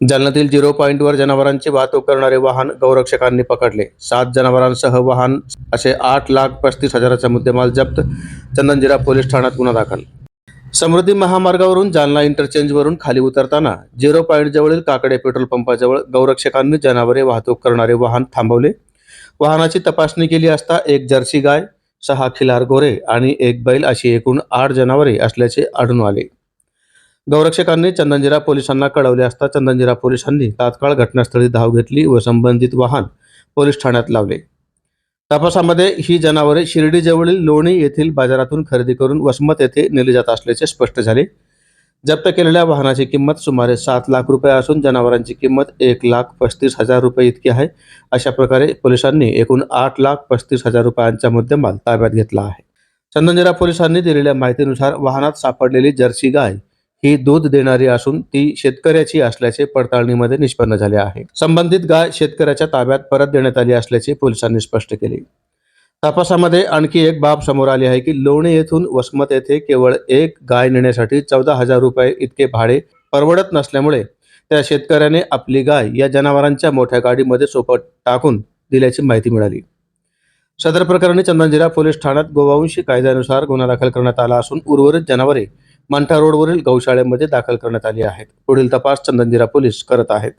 जालन्यातील zero पॉईंटवर जनावरांची वाहतूक करणारे वाहन गौरक्षकांनी पकडले. सात जनावरांसह वाहन असे आठ लाख पस्तीस हजाराचा मुद्देमाल जप्त चंदनजिरा पोलीस ठाण्यात गुन्हा दाखल. समृद्धी महामार्गावरून जालना इंटरचेंजवरून खाली उतरताना झिरो पॉईंट जवळील काकडे पेट्रोल पंपाजवळ गौरक्षकांनी जनावरे वाहतूक करणारे वाहन थांबवले. वाहनाची तपासणी केली असता एक जर्सी गाय सहा खिलार गोरे आणि एक बैल अशी एकूण आठ जनावरे असल्याचे आढळून आले. गौरक्षकांनी चंदनजिरा पोलिसांना कळवले असता चंदनजिरा पोलिसांनी तात्काळ घटनास्थळी धाव घेतली व संबंधित वाहन पोलीस ठाण्यात लावले. तपासामध्ये ही जनावरे शिर्डीजवळील लोणी येथील बाजारातून खरेदी करून वसमत येथे नेली जात असल्याचे स्पष्ट झाले. जप्त केलेल्या वाहनाची किंमत सुमारे सात लाख रुपये असून जनावरांची किंमत एक लाख पस्तीस हजार रुपये इतकी आहे. अशा प्रकारे पोलिसांनी एकूण आठ लाख पस्तीस हजार रुपयांचा मुद्देमाल ताब्यात घेतला आहे. चंदनजिरा पोलिसांनी दिलेल्या माहितीनुसार वाहनात सापडलेली जर्सी गाय ही दूध देणारी असून ती शेतकऱ्याची असल्याचे पडताळणीमध्ये निष्पन्न झाले आहे. संबंधित गाय शेतकऱ्याच्या ताब्यात परत देण्यात आली असल्याचे पोलिसांनी स्पष्ट केले. तपासामध्ये आणखी एक बाब समोर आली आहे की लोणी येथून वसमत येथे केवळ एक गाय नेण्यासाठी चौदा हजार रुपये इतके भाडे परवडत नसल्यामुळे त्या शेतकऱ्याने आपली गाय या जनावरांच्या मोठ्या गाडीमध्ये सोपत टाकून दिल्याची माहिती मिळाली. सदर प्रकरणी चंदनजिरा पोलीस ठाण्यात गोवंशी कायद्यानुसार गुन्हा दाखल करण्यात आला असून उर्वरित जनावरे मंठा रोडवरील गौशाळेमध्ये दाखल करण्यात आली आहेत. पुढील तपास चंदनजिरा पोलीस करत आहेत.